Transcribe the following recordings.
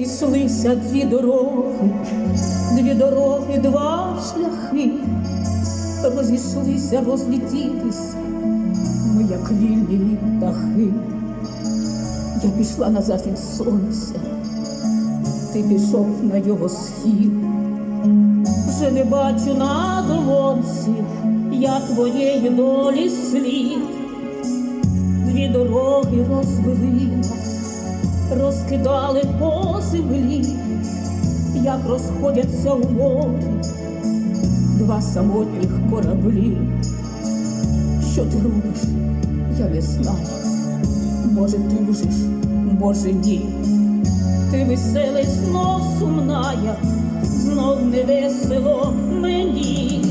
Ішлися дві дороги, дві дороги, два шляхи, розійшлися, розлетілись, ми, як вільні птахи. Я пішла на захід сонця, ти пішов на його схід. Вже не бачу на долонці, я твоєї долі слід. Дві дороги розвели нас, розкидали по землі, як розходяться у морі два самотніх кораблі. Що ти робиш? Я не знаю. Може, тужиш, може, ні. Ти веселий, знов сумная, знов не весело мені.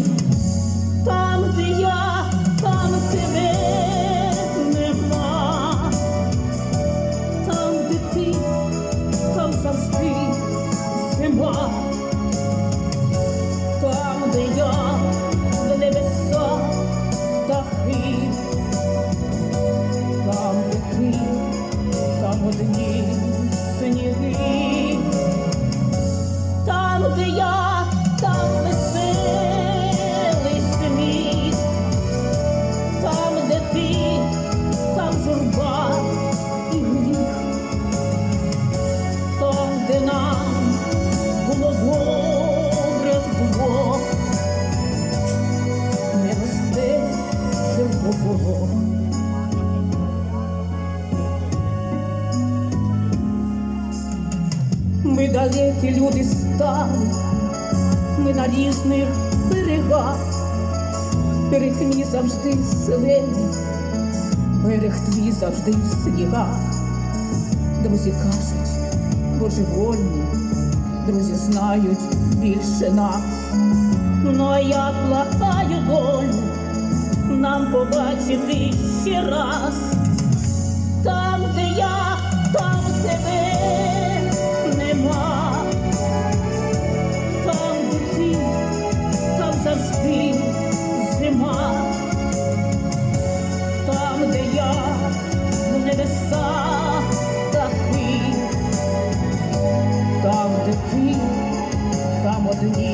Ми далекі люди стали, ми на різних берегах, берег мій завжди зелений, берег твій завжди в снігах. Друзі кажуть, божевольні, друзі знають більше нас. Ну а я благаю долю нам побачити ще раз. Там, де я, там тебе Ти, там одні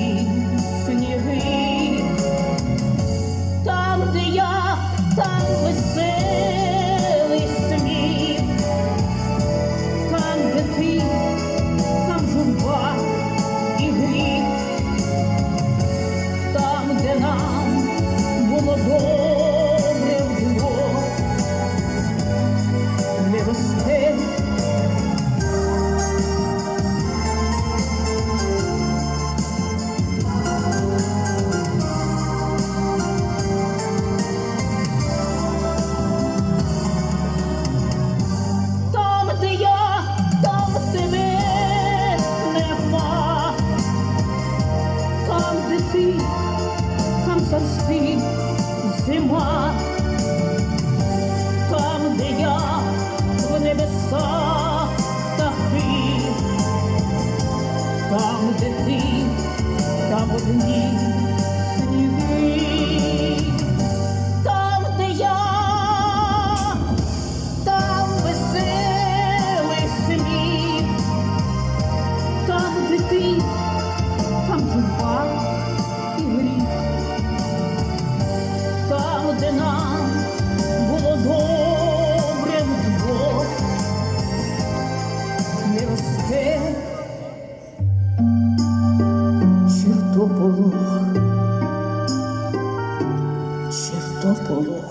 todo.